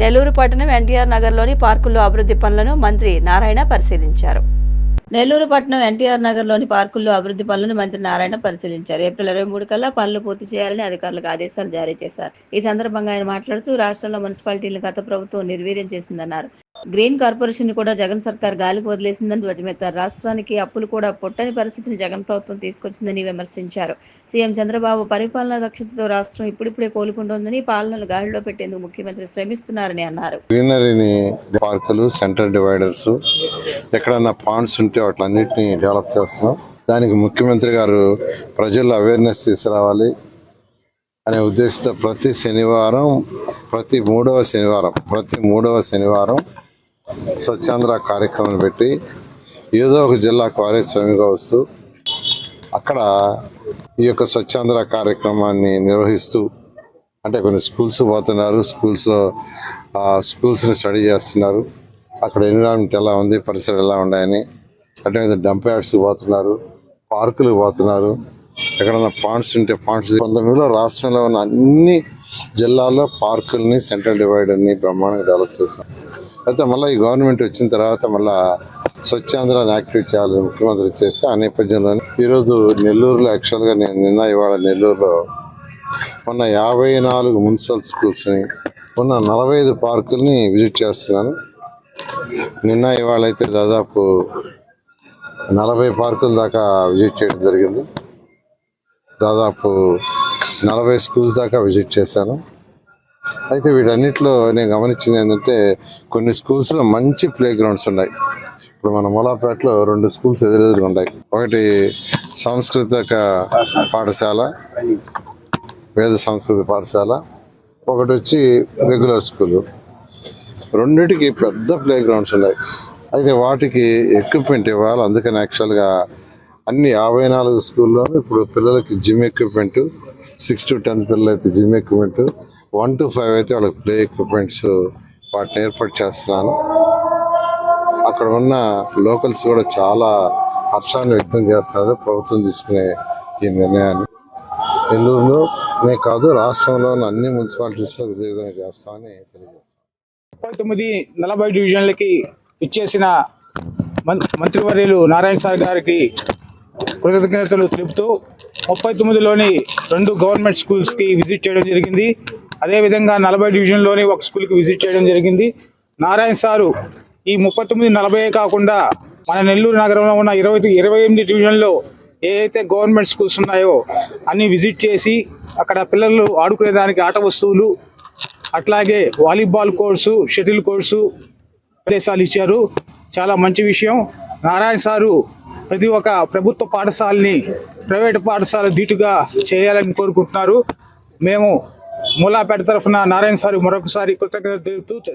నెల్లూరు పట్టణం ఎన్టీఆర్ నగర్లోని పార్కుల్లో అభివృద్ధి పనులను మంత్రి నారాయణ పరిశీలించారు. నెల్లూరు పట్టణం ఎన్టీఆర్ నగర్లోని పార్కుల్లో అభివృద్ధి పనులను మంత్రి నారాయణ పరిశీలించారు. ఏప్రిల్ ఇరవై మూడు కల్లా పనులు పూర్తి చేయాలని అధికారులకు ఆదేశాలు జారీ చేశారు. ఈ సందర్భంగా ఆయన మాట్లాడుతూ రాష్ట్రంలో మున్సిపాలిటీలను గత ప్రభుత్వం నిర్వీర్యం చేసిందన్నారు. గ్రీన్ కార్పొరేషన్ కూడా జగన్ సర్కార్ గాలికి వదిలేసిందని ధ్వజమెత్తారు. రాష్ట్రానికి అప్పులు కూడా పొట్టని పరిస్థితిని జగన్ ప్రభుత్వం తీసుకొచ్చిందని విమర్శించారు. సీఎం చంద్రబాబు పరిపాలనా దక్షతతో రాష్ట్రం ఇప్పుడిప్పుడే కోలుకుంటోందని పాలనలు గాడిలో పెట్టేందుకు ముఖ్యమంత్రి శ్రమిస్తున్నారని అన్నారు. గ్రీనరీని పార్కులు సెంటర్ డివైడర్స్ ఎక్కడన్నా పాండ్స్ ఉంటే వాటిలన్నింటినీ డెవలప్ చేస్తున్నాం. దానికి ముఖ్యమంత్రి గారు ప్రజల్లో అవేర్నెస్ తీసుకురావాలి అనే ఉద్దేశంతో ప్రతి శనివారం ప్రతి మూడవ శనివారం ప్రతి మూడవ శనివారం స్వచ్ఛాంధ్ర కార్యక్రమం పెట్టి ఏదో ఒక జిల్లా వారే స్వయంగా వస్తూ అక్కడ ఈ యొక్క స్వచ్ఛాంధ్ర కార్యక్రమాన్ని నిర్వహిస్తూ అంటే కొన్ని స్కూల్స్ పోతున్నారు స్కూల్స్లో స్కూల్స్ని స్టడీ చేస్తున్నారు. అక్కడ ఎన్విరాన్మెంట్ ఎలా ఉంది పరిసరాలు ఎలా ఉన్నాయని అదే డంప్ యార్డ్స్కి పోతున్నారు పార్కులు పోతున్నారు. ఎక్కడన్నా పాండ్స్ ఉంటే పాండ్స్ పంతొమ్మిదిలో రాష్ట్రంలో ఉన్న అన్ని జిల్లాల్లో పార్కుల్ని సెంట్రల్ డివైడర్ని బ్రహ్మాండంగా డెవలప్ చేస్తాం అయితే మళ్ళీ ఈ గవర్నమెంట్ వచ్చిన తర్వాత మళ్ళీ స్వచ్ఛాంధ్రాన్ని యాక్టివేట్ చేయాలని ముఖ్యమంత్రి చేస్తే ఆ నేపథ్యంలో ఈరోజు నెల్లూరులో యాక్చువల్గా నేను నిన్న ఇవాళ నెల్లూరులో మొన్న యాభై నాలుగు మున్సిపల్ స్కూల్స్ని మొన్న నలభై ఐదు పార్కుల్ని విజిట్ చేస్తున్నాను. నిన్న ఇవాళ అయితే దాదాపు నలభై పార్కుల దాకా విజిట్ చేయడం జరిగింది. దాదాపు నలభై స్కూల్స్ దాకా విజిట్ చేశాను. అయితే వీటన్నిటిలో నేను గమనించింది ఏంటంటే కొన్ని స్కూల్స్లో మంచి ప్లే గ్రౌండ్స్ ఉన్నాయి. ఇప్పుడు మన మూలాపేటలో రెండు స్కూల్స్ ఎదురెదురుగా ఉన్నాయి. ఒకటి సాంస్కృతిక పాఠశాల వేద సంస్కృతి పాఠశాల ఒకటి వచ్చి రెగ్యులర్ స్కూలు రెండిటికి పెద్ద ప్లే గ్రౌండ్స్ ఉన్నాయి. అయితే వాటికి ఎక్విప్మెంట్ ఇవ్వాలి. అందుకని యాక్చువల్గా అన్ని యాభై నాలుగు స్కూల్లో ఇప్పుడు పిల్లలకి gym equipment six to tenth పిల్లలైతే gym equipment one two five అయితే వాళ్ళకి ప్లే ఎక్విప్మెంట్స్ వాటిని ఏర్పాటు చేస్తున్నాను. అక్కడ ఉన్న లోకల్స్ కూడా చాలా హర్షాన్ని వ్యక్తం చేస్తున్నారు ప్రభుత్వం తీసుకునే ఈ నిర్ణయాన్ని. నెల్లూరులోనే కాదు రాష్ట్రంలోని అన్ని మున్సిపాలిటీస్లో ఇదే విధంగా చేస్తామని తెలియజేస్తాను ముప్పై తొమ్మిది నలభై డివిజన్లకి ఇచ్చేసిన మం- మంత్రివర్యులు నారాయణ సార్ గారికి కృతజ్ఞతలు తెలుపుతూ ముప్పై తొమ్మిదిలోని రెండు గవర్నమెంట్ స్కూల్స్కి విజిట్ చేయడం జరిగింది. అదేవిధంగా నలభై డివిజన్లోని ఒక స్కూల్కి విజిట్ చేయడం జరిగింది. నారాయణ సారు ఈ ముప్పై తొమ్మిది నలభై కాకుండా మన నెల్లూరు నగరంలో ఉన్న ఇరవై ఇరవై ఎనిమిది డివిజన్లో ఏ గవర్నమెంట్ స్కూల్స్ ఉన్నాయో అన్ని విజిట్ చేసి అక్కడ పిల్లలు ఆడుకునేదానికి ఆట వస్తువులు అట్లాగే వాలీబాల్ కోర్సు షటిల్ కోర్సు ప్రదేశాలు ఇచ్చారు. చాలా మంచి విషయం. నారాయణ సారు ప్రతి ఒక్క ప్రభుత్వ పాఠశాలని ప్రైవేట్ పాఠశాల ధీటుగా చేయాలని కోరుకుంటున్నారు. మేము మూలాపేట తరఫున నారాయణ సారు మరొకసారి కృతజ్ఞత తెలుపుతూ